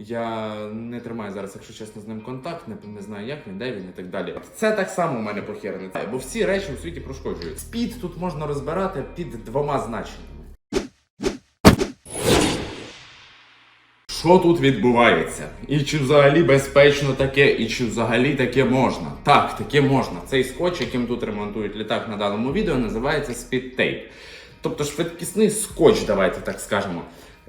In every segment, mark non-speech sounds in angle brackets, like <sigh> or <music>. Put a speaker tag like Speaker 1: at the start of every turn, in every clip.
Speaker 1: Я не тримаю зараз, якщо чесно, з ним контакт, не, не знаю, як він, де він і так далі. Це так само у мене похерене. Бо всі речі у світі пошкоджують. Спід тут можна розбирати під двома значеннями. Що тут відбувається? І чи взагалі безпечно таке, і чи взагалі таке можна? Так, таке можна. Цей скотч, яким тут ремонтують літак на даному відео, називається спідтейп. Тобто швидкісний скотч, давайте так скажемо.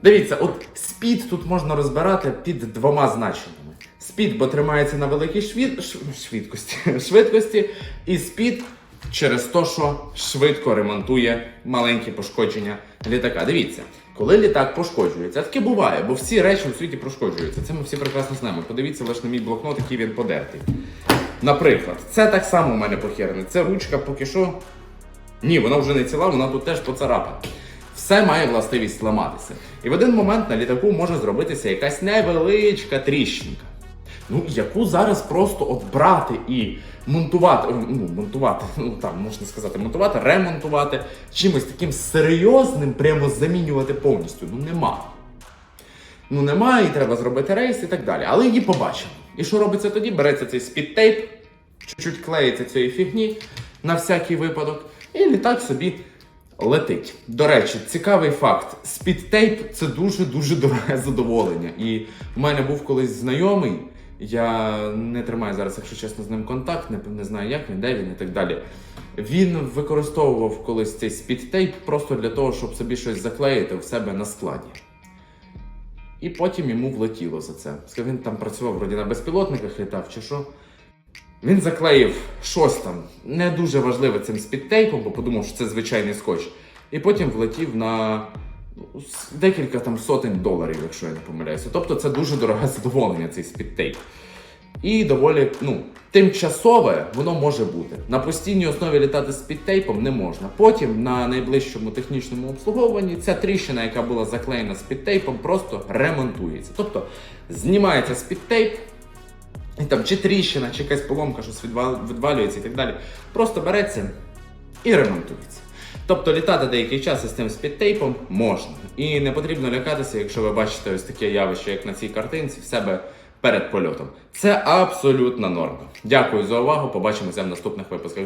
Speaker 1: Дивіться, от спід тут можна розбирати під двома значеннями. Спід, бо тримається на великій швид... швидкості, <laughs> швидкості, і спід через те, що швидко ремонтує маленькі пошкодження літака. Дивіться, коли літак пошкоджується, таке буває, бо всі речі у світі пошкоджуються. Це ми всі прекрасно знаємо. Подивіться лише на мій блокнот, який він подертий. Наприклад, це так само у мене похерене. Це ручка поки що. Ні, вона вже не ціла, вона тут теж поцарапана. Все має властивість ламатися. І в один момент на літаку може зробитися якась невеличка тріщинка. Ну, яку зараз просто от брати і монтувати, ну, монтувати, ну там можна сказати, монтувати, ремонтувати, чимось таким серйозним, прямо замінювати повністю. Ну нема. Ну нема, і треба зробити рейс і так далі. Але її побачимо. І що робиться тоді? Береться цей спідтейп, чуть-чуть клеїться цієї фігні на всякий випадок, і літак собі летить. До речі, цікавий факт: спідтейп це дуже-дуже дороге <laughs> задоволення. І в мене був колись знайомий. Я не тримаю зараз, якщо чесно, з ним контакт, не, не знаю, як він, де він і так далі. Він використовував колись цей спідтейп просто для того, щоб собі щось заклеїти в себе на складі. І потім йому влетіло за це. Він там працював вроді на безпілотниках літав чи що. Він заклеїв щось там не дуже важливе цим спідтейпом, бо подумав, що це звичайний скотч. І потім влетів на ну, декілька там сотень доларів, якщо я не помиляюся. Тобто це дуже дороге <laughs> задоволення, цей спідтейп. І доволі ну, тимчасове воно може бути. На постійній основі літати з підтейпом не можна. Потім на найближчому технічному обслуговуванні ця тріщина, яка була заклеєна з підтейпом, просто ремонтується. Тобто знімається з підтейп, там чи тріщина, чи якась поломка, щось відвалюється і так далі. Просто береться і ремонтується. Тобто літати деякий час із цим спідтейпом можна. І не потрібно лякатися, якщо ви бачите ось таке явище, як на цій картинці, в себе перед польотом. Це абсолютна норма. Дякую за увагу. Побачимося в наступних випусках.